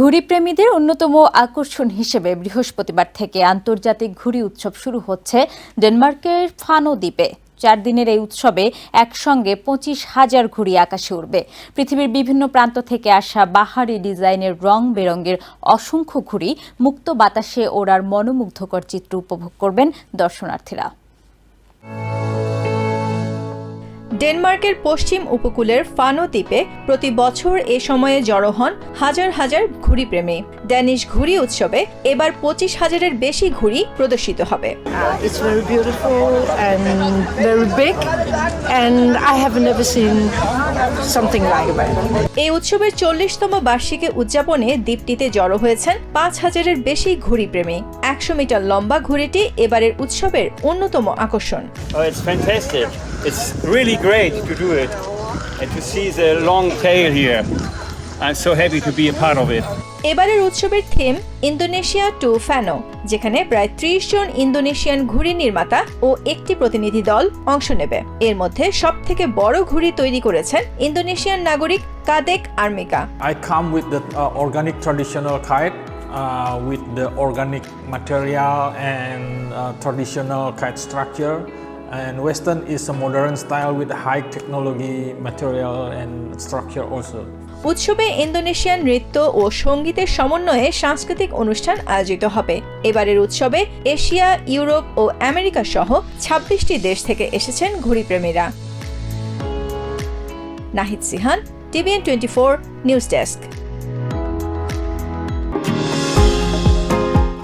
ঘুড়িপ্রেমীদের অন্যতম আকর্ষণ হিসেবে বৃহস্পতিবার থেকে আন্তর্জাতিক ঘুড়ি উৎসব শুরু হচ্ছে ডেনমার্কের ফানো দ্বীপে। চার দিনের এই উৎসবে একসঙ্গে পঁচিশ হাজার ঘুড়ি আকাশে উড়বে। পৃথিবীর বিভিন্ন প্রান্ত থেকে আসা বাহারি ডিজাইনের রং বেরঙের অসংখ্য ঘুড়ি মুক্ত বাতাসে ওড়ার মনোমুগ্ধকর চিত্র উপভোগ করবেন দর্শনার্থীরা। ডেনমার্কের পশ্চিম উপকূলের ফানো দ্বীপে প্রতি বছর এ সময়ে জড়ো হন হাজার হাজার ঘুড়ি প্রেমী ড্যানিশ ঘুড়ি উৎসবে এবার পঁচিশ হাজারের বেশি ঘুড়ি প্রদর্শিত হবে। Uh. এই উৎসবের চল্লিশতম বার্ষিকী উদযাপনে দ্বীপটিতে জড়ো হয়েছেন পাঁচ হাজারের বেশি ঘুড়ি প্রেমী একশো মিটার লম্বা ঘুড়িটি এবারের উৎসবের অন্যতম আকর্ষণ। Oh, it's fantastic. It's really great. great to do it and to see the long tail here. I'm so happy to be a part of it. এবারের উৎসবের থিম ইন্দোনেশিয়া টু ফ্যানো যেখানে প্রায় ত্রিশ জন ইন্দোনেশিয়ান ঘুড়ি নির্মাতা ও একটি প্রতিনিধি দল অংশ নেবে এর মধ্যে সব থেকে বড় ঘুড়ি তৈরি করেছেন ইন্দোনেশিয়ান নাগরিক Kadek Armika I come with the organic traditional খায়েট with the organic material and traditional খায়েট structure And Western is a modern style with high technology, material, and structure also. উৎসবে ইন্দোনেশিয়ান নৃত্য ও সঙ্গীতের সমন্বয়ে সাংস্কৃতিক অনুষ্ঠান আয়োজিত হবে। এবারের উৎসবে এশিয়া, ইউরোপ ও আমেরিকা সহ ছাব্বিশটি দেশ থেকে এসেছেন ঘুড়িপ্রেমীরা। Nahid Sihan, TVN twenty four news desk.